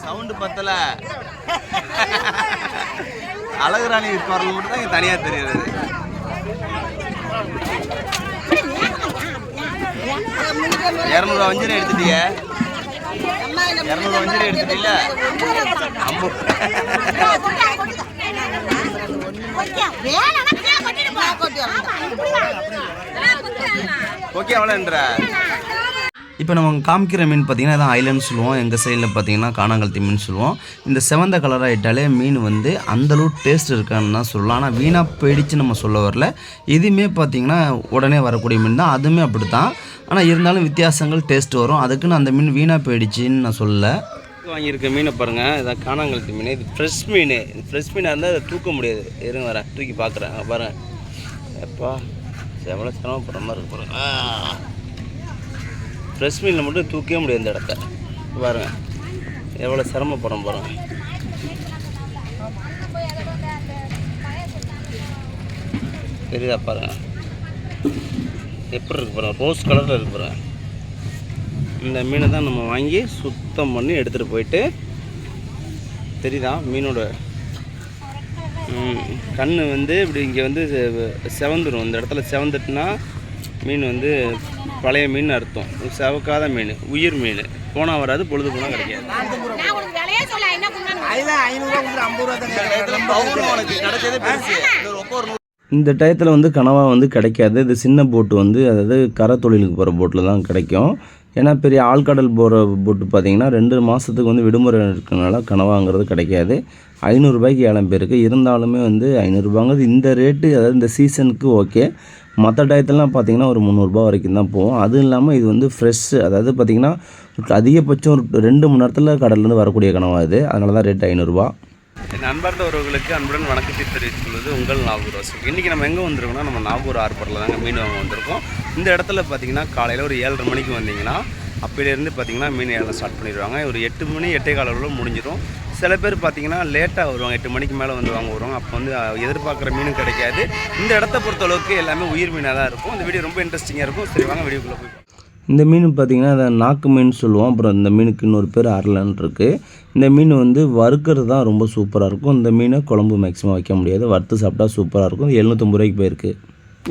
Sound பத்தல. அழகுராணி குரல் மட்டும் தான் இங்க தனியா தெரியுது. இரநூறுவா வஞ்சரம் எடுத்துட்டீங்க இரநூறுவா வஞ்சரம் எடுத்துட்டீங்கள ஓகே அவ்வளோன்ற இப்போ நம்ம காமிக்கிற மீன் பார்த்தீங்கன்னா இதான் ஐலண்ட் சொல்லுவோம். எங்கள் சைடில் பார்த்தீங்கன்னா காணாங்கழுத்தி மீன் சொல்லுவோம். இந்த செவந்த கலராக ஆகிட்டாலே மீன் வந்து அந்தளவு டேஸ்ட் இருக்கான்னு தான் சொல்லலாம். ஆனால் வீணாக போயிடுச்சு நம்ம சொல்ல வரல. இதுவுமே பார்த்தீங்கன்னா உடனே வரக்கூடிய மீன் தான். அதுவுமே அப்படி தான் ஆனால் இருந்தாலும் வித்தியாசங்கள் டேஸ்ட் வரும். அதுக்குன்னு அந்த மீன் வீணாக போயிடுச்சின்னு நான் சொல்லலை. வாங்கியிருக்க மீனை பாருங்கள் இதான் காணாங்கழுத்தி மீன். இது ஃப்ரெஷ் மீன். இது ஃப்ரெஷ் மீனாக இருந்தால் அதை தூக்க முடியாது. இருங்க வரேன். தூக்கி பார்க்குறேன். பாருங்கள் எப்பா எவ்வளோ சிரமப்படுற மாதிரி இருக்கு பாருங்கள் ப்ரெஸ் மீனில் மட்டும் தூக்கவே முடியாது இந்த இடத்த. பாருங்க. எவ்வளோ சிரமப்படுறோம் பாருங்கள் தெரியுதா பாருங்க. எப்படி இருக்கு பாருங்க. ரோஸ் கலரில் இருக்கு பாருங்க. இந்த மீனை தான் நம்ம வாங்கி சுத்தம் பண்ணி எடுத்துகிட்டு போயிட்டு தெரியுதா? மீனோட கண் வந்து இப்படி இங்கே வந்து செவந்துடும் இந்த இடத்துல செவந்துட்டுனா மீன் வந்து பழைய மீன் அர்த்தம். செவக்காத மீன் உயிர் மீன். போனால் வராது பொழுது போனால் கிடைக்காது. இந்த டயத்தில் வந்து கனவா வந்து கிடைக்காது. இது சின்ன போட்டு வந்து அதாவது கரை தொழிலுக்கு போகிற போட்டில் தான் கிடைக்கும். ஏன்னா பெரிய ஆழ்கடல் போகிற போட்டு பார்த்தீங்கன்னா ரெண்டு மாதத்துக்கு வந்து விடுமுறை இருக்கனால கனவாங்கிறது கிடைக்காது. ஐநூறுரூபாய்க்கு ஏழம் பேருக்கு. இருந்தாலுமே வந்து ஐநூறுரூபாங்கிறது இந்த ரேட்டு அதாவது இந்த சீசனுக்கு ஓகே மற்ற டயத்துலலாம் பார்த்தீங்கன்னா ஒரு முந்நூறுரூபா வரைக்கும் தான் போகும். அதுவும் இல்லாமல் இது வந்து ஃப்ரெஷ்ஷு அதாவது பார்த்தீங்கன்னா அதிகபட்சம் ஒரு ரெண்டு மணி நேரத்தில் கடல்லேருந்து வரக்கூடிய கனவாக இது. அதனால தான் ரேட் ஐநூறுரூவா என் அன்பார்ந்த உறவுகளுக்கு அன்புடன் வணக்கத்தை தெரிவித்துக் கொள்வது உங்கள் நாகூர் வாசல் இன்றைக்கி நம்ம எங்கே வந்திருக்கோம்னா நம்ம நாகூர் ஆர்பரில் தாங்க மீன் வாங்க வந்திருக்கோம். இந்த இடத்துல பார்த்தீங்கன்னா காலையில் ஒரு ஏழரை மணிக்கு வந்தீங்கன்னா அப்போலேருந்து பார்த்தீங்கன்னா மீன் ஏலம் ஸ்டார்ட் பண்ணிடுவாங்க. ஒரு எட்டு மணி எட்டே காலம் முடிஞ்சிடும். சில பேர் பார்த்திங்கன்னா லேட்டாக வருவாங்க. எட்டு மணிக்கு மேலே வந்து வாங்க வருவாங்க. அப்போ வந்து எதிர்பார்க்குற மீனும் கிடைக்காது. இந்த இடத்த பொறுத்தளவுக்கு எல்லாமே உயிர் மீனாக தான் இருக்கும். இந்த வீடியோ ரொம்ப இன்ட்ரெஸ்டிங்காக இருக்கும். சரி வாங்க வீடியோக்குள்ளே போய் இந்த மீன் பார்த்திங்கன்னா அதை நாக்கு மீன் சொல்லுவோம். அப்புறம் இந்த மீனுக்கு இன்னொரு பேர் அரலன் இருக்குது இந்த மீன் வந்து வறுக்கிறது தான் ரொம்ப சூப்பராக இருக்கும். இந்த மீனை குழம்பு மேக்ஸிமம் வைக்க முடியாது. வறுத்து சாப்பிட்டா சூப்பராக இருக்கும். எழுநூற்றம்பது ரூபாய்க்கு போயிருக்கு.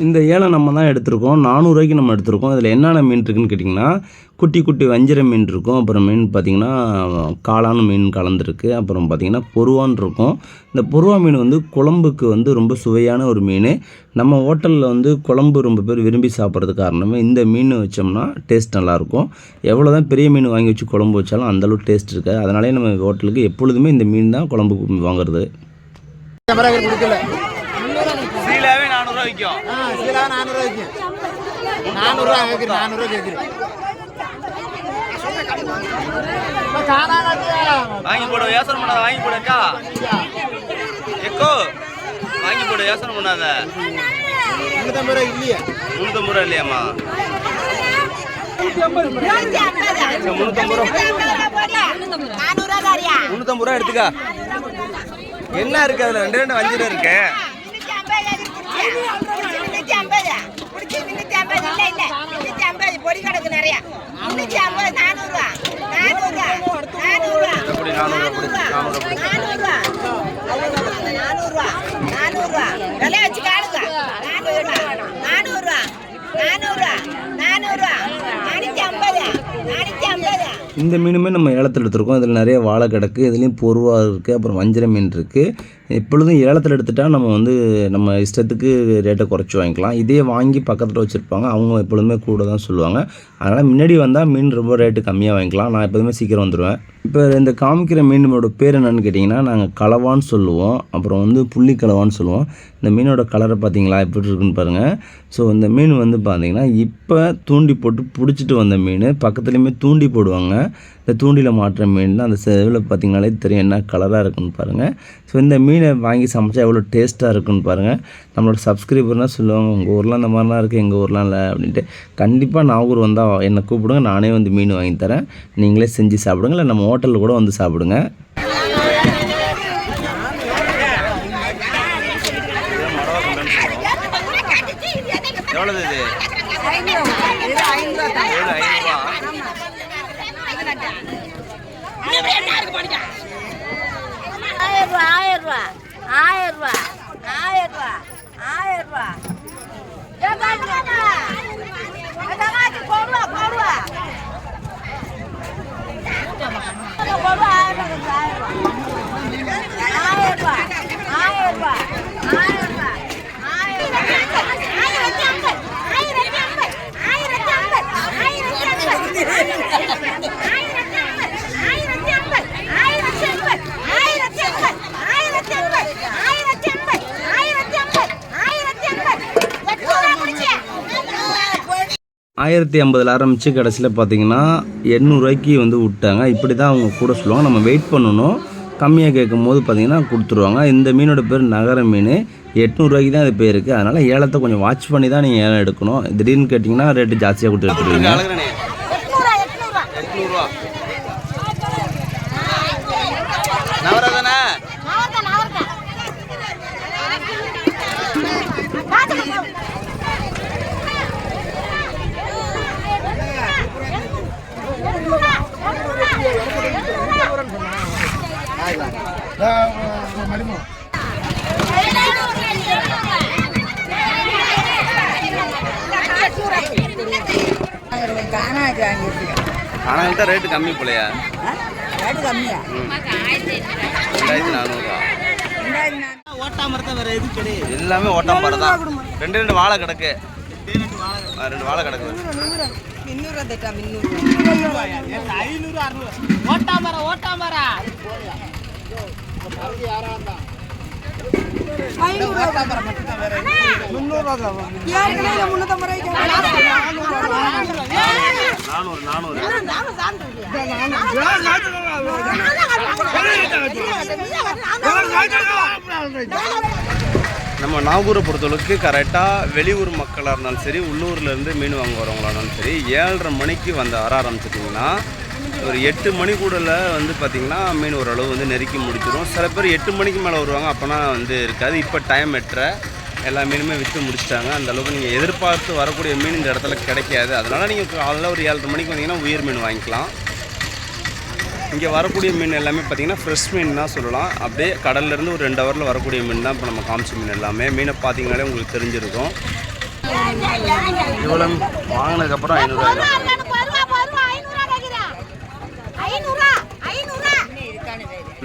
இந்த ஏலம் நம்ம தான் எடுத்திருக்கோம். நானூறுரூவாய்க்கு நம்ம எடுத்திருக்கோம். இதில் என்னென்ன மீன் இருக்குன்னு கேட்டிங்கன்னா குட்டி குட்டி வஞ்சிர மீன் இருக்கும். அப்புறம் மீன் பார்த்திங்கன்னா காளான் மீன் கலந்துருக்கு. அப்புறம் பார்த்திங்கன்னா பொருவான் இருக்கும். இந்த பொருவா மீன் வந்து குழம்புக்கு வந்து ரொம்ப சுவையான ஒரு மீன். நம்ம ஹோட்டலில் வந்து குழம்பு ரொம்ப பேர் விரும்பி சாப்பிட்றது காரணமே இந்த மீன் வச்சோம்னா டேஸ்ட் நல்லாயிருக்கும். எவ்வளோ தான் பெரிய மீன் வாங்கி வச்சு குழம்பு வச்சாலும் அந்தளவு டேஸ்ட் இருக்காது. அதனாலே நம்ம ஹோட்டலுக்கு எப்பொழுதுமே இந்த மீன் தான் குழம்புக்கு வாங்குறது. நானூறுரூவா விற்கும் ஆ சீலா வைக்கும் நானூறுரூவா கேட்குறேன் நானூறுரூவா கேட்குறேன் வாங்கி போட யோசனை பண்ணாத வாங்கி போடக்கா எக்கோ வாங்கி போட யோசனை பண்ணாத. முந்நூற்றம்பது ரூபா இல்லையா? முந்நூற்றம்பது ரூபா இல்லையாம்மா. முந்நூற்றம்பது ரூபா. நானூறு ரூபா. முந்நூற்றம்பது ரூபா எடுத்துக்கா. என்ன இருக்கு அதில்? ரெண்டு ரெண்டு வஞ்சிரம் இருக்கு. முன்னூத்தி ஐம்பது. பிடிச்சி முன்னூத்தி ஐம்பது. இல்ல இல்ல. முன்னூத்தி ஐம்பது. பொடி கிடக்கு நிறைய. முன்னூத்தி ஐம்பது விலை வச்சு காணுங்க. நானூத்தி ஐம்பது. நானூத்தி ஐம்பது. இந்த மீனுமே நம்ம ஏலத்தில் எடுத்திருக்கோம். இதில் நிறைய வாழை கிடக்கு இதுலேயும் பொருவா இருக்குது அப்புறம் வஞ்சிர மீன் இருக்குது எப்பொழுதும் ஏலத்தில் எடுத்துட்டால் நம்ம வந்து நம்ம இஷ்டத்துக்கு ரேட்டை குறைச்சி வாங்கிக்கலாம். இதே வாங்கி பக்கத்தில் வச்சுருப்பாங்க. அவங்க எப்பொழுதுமே கூட தான் சொல்லுவாங்க. அதனால் முன்னாடி வந்தால் மீன் ரொம்ப ரேட்டு கம்மியாக வாங்கிக்கலாம். நான் எப்போதுமே சீக்கிரம் வந்துடுவேன் இப்போ இந்த காமிக்கிற மீனோட பேர் என்னென்னு கேட்டிங்கன்னா நாங்கள் கலவான்னு சொல்லுவோம். அப்புறம் வந்து புள்ளி கலவான்னு சொல்லுவோம். இந்த மீனோட கலரை பார்த்தீங்களா எப்படி இருக்குன்னு பாருங்கள் ஸோ இந்த மீன் வந்து பார்த்தீங்கன்னா இப்போ தூண்டி போட்டு பிடிச்சிட்டு வந்த மீன் பக்கத்துலேயுமே தூண்டி போடுவாங்க. இந்த தூண்டியில் மாட்டுற மீன் அந்த செவில் பார்த்தீங்கனாலே தெரியும் என்ன கலராக இருக்குன்னு பாருங்கள் ஸோ இந்த மீனை வாங்கி சமைச்சா எவ்வளோ டேஸ்ட்டாக இருக்குன்னு பாருங்கள் நம்மளோட சப்ஸ்கிரைபர்னால் சொல்லுவாங்க உங்கள் ஊர்லாம் இந்த மாதிரிலாம் இருக்குது எங்கள் ஊர்லாம் இல்லை அப்படின்ட்டு. கண்டிப்பாக நாகூர் வந்தால் என்னை கூப்பிடுங்க நானே வந்து மீன் வாங்கி தரேன். நீங்களே செஞ்சு சாப்பிடுங்க இல்லை நம்ம ஹோட்டலில் கூட வந்து சாப்பிடுங்க. எவ்வளவு இது? ஏழு ஐநூறுரூவா ஆயிரம் ரூபா ஆயிரம் ரூபா. ஆயிரம் ரூபா. ஆயிரத்தி ஐம்பதில் ஆரம்பித்து கடைசியில் பார்த்தீங்கன்னா எண்ணூறுரூவாய்க்கு வந்து விட்டாங்க. இப்படி தான் அவங்க கூட சொல்லுவாங்க. நம்ம வெயிட் பண்ணணும். கம்மியாக கேட்கும் போது பார்த்தீங்கன்னா கொடுத்துருவாங்க. இந்த மீனோட பேர் நகர மீன். எட்நூறுரூவாய்க்கு தான் இது பேருக்கு அதனால் ஏலத்தை கொஞ்சம் வாட்ச் பண்ணி தான் நீங்கள் ஏலம் எடுக்கணும். திடீர்னு கேட்டிங்கன்னா ரேட்டு ஜாஸ்தியாக கொடுத்து எடுத்துருவீங்க மடிமோ ஆனால் தான் ரேட்டு கம்மி போலையா. ரேட்டு கம்மியா ரெண்டாயிரத்தி நானூறுரூவா எல்லாமே ஓட்டம் பாரு தான் ரெண்டு ரெண்டு வாழை கிடக்கு. ரெண்டு வாழை கிடக்கு நானூறு நானூறு நம்ம நாகூரை பொறுத்தளவுக்கு கரெக்டாக வெளியூர் மக்களாக இருந்தாலும் சரி உள்ளூர்லேருந்து மீன் வாங்க வரவங்களா இருந்தாலும் சரி ஏழரை மணிக்கு வந்து வர ஆரம்பிச்சிட்டிங்கன்னா ஒரு எட்டு மணி கூடல வந்து பார்த்திங்கன்னா மீன் ஓரளவு வந்து நெருக்கி முடிச்சிடும் சில பேர் எட்டு மணிக்கு மேலே வருவாங்க அப்போனா வந்து இருக்காது. இப்போ டைம் எட்டரை. எல்லா மீனுமே விற்று முடிச்சிட்டாங்க. அந்த அளவுக்கு நீங்கள் எதிர்பார்த்து வரக்கூடிய மீன் இந்த இடத்துல கிடைக்காது. அதனால் நீங்கள் காலைல ஒரு ஏழரை மணிக்கு வந்தீங்கன்னா உயிர் மீன் வாங்கிக்கலாம். இங்கே வரக்கூடிய மீன் எல்லாமே பார்த்தீங்கன்னா ஃப்ரெஷ் மீன் தான் சொல்லலாம். அப்படியே கடல்லேருந்து ஒரு ரெண்டு ஹவரில் வரக்கூடிய மீன் தான் இப்போ நம்ம காமிச்ச மீன் எல்லாமே. மீனை பார்த்தீங்கனாலே உங்களுக்கு தெரிஞ்சிருக்கும். இவ்வளோ வாங்கினதுக்கப்புறம் ஐநூறுரூவா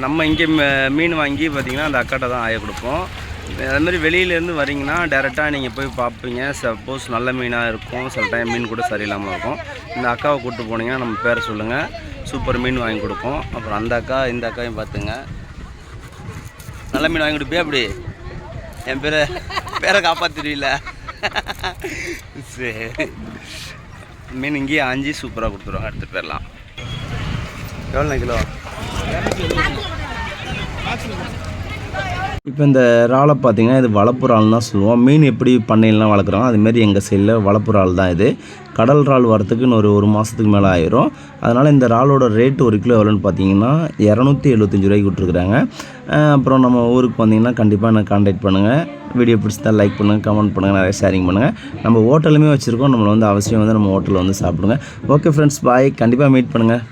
நம்ம இங்கே மீன் வாங்கி பார்த்தீங்கன்னா அந்த அக்காட்ட தான் ஆய கொடுப்போம். அதுமாதிரி வெளியிலேருந்து வரீங்கன்னா டேரெக்டாக நீங்கள் போய் பார்ப்பீங்க. சப்போஸ் நல்ல மீனாக இருக்கும். சில டைம் மீன் கூட சரியில்லாமல் இருக்கும். இந்த அக்காவை கூப்பிட்டு போனீங்கன்னா நம்ம பேரை சொல்லுங்கள் சூப்பர் மீன் வாங்கி கொடுப்போம் அப்புறம் அந்த அக்கா இந்த அக்காவையும் பார்த்துங்க. நல்ல மீன் வாங்கி கொடுப்பியா அப்படி என் பேரை பேரை காப்பாற்றிடுவீல சரி. மீன் இங்கேயே ஆஞ்சி சூப்பராக கொடுத்துருவாங்க. எடுத்துகிட்டு போயிடலாம். எவ்வளோ கிலோ? இப்போ இந்த இறாலை பார்த்தீங்கன்னா இது வளப்பு தான் சொல்லுவோம். மீன் எப்படி பண்ணையிலாம் வளர்க்குறோம் அதுமாரி எங்கள் சைடில் வளப்புறால் தான் இது. கடல் இறால் வரத்துக்குன்னு ஒரு ஒரு மாதத்துக்கு மேலே ஆயிரும். அதனால் இந்த இறாலோட ரேட்டு ஒரு கிலோ எவ்வளோன்னு பார்த்தீங்கன்னா இரநூத்தி எழுபத்தஞ்சு ரூபாய்க்கு விட்ருக்குறாங்க அப்புறம் நம்ம ஊருக்கு வந்தீங்கன்னா கண்டிப்பாக எனக்கு காண்டாக்ட் பண்ணுங்கள் வீடியோ பிடிச்சதா லைக் பண்ணுங்கள் கமெண்ட் பண்ணுங்கள் நிறைய ஷேரிங் பண்ணுங்கள் நம்ம ஹோட்டலுமே வச்சுருக்கோம். நம்மளை வந்து அவசியம் வந்து நம்ம ஹோட்டலில் வந்து சாப்பிடுங்க. ஓகே ஃப்ரெண்ட்ஸ் பாய் கண்டிப்பாக மீட் பண்ணுங்கள்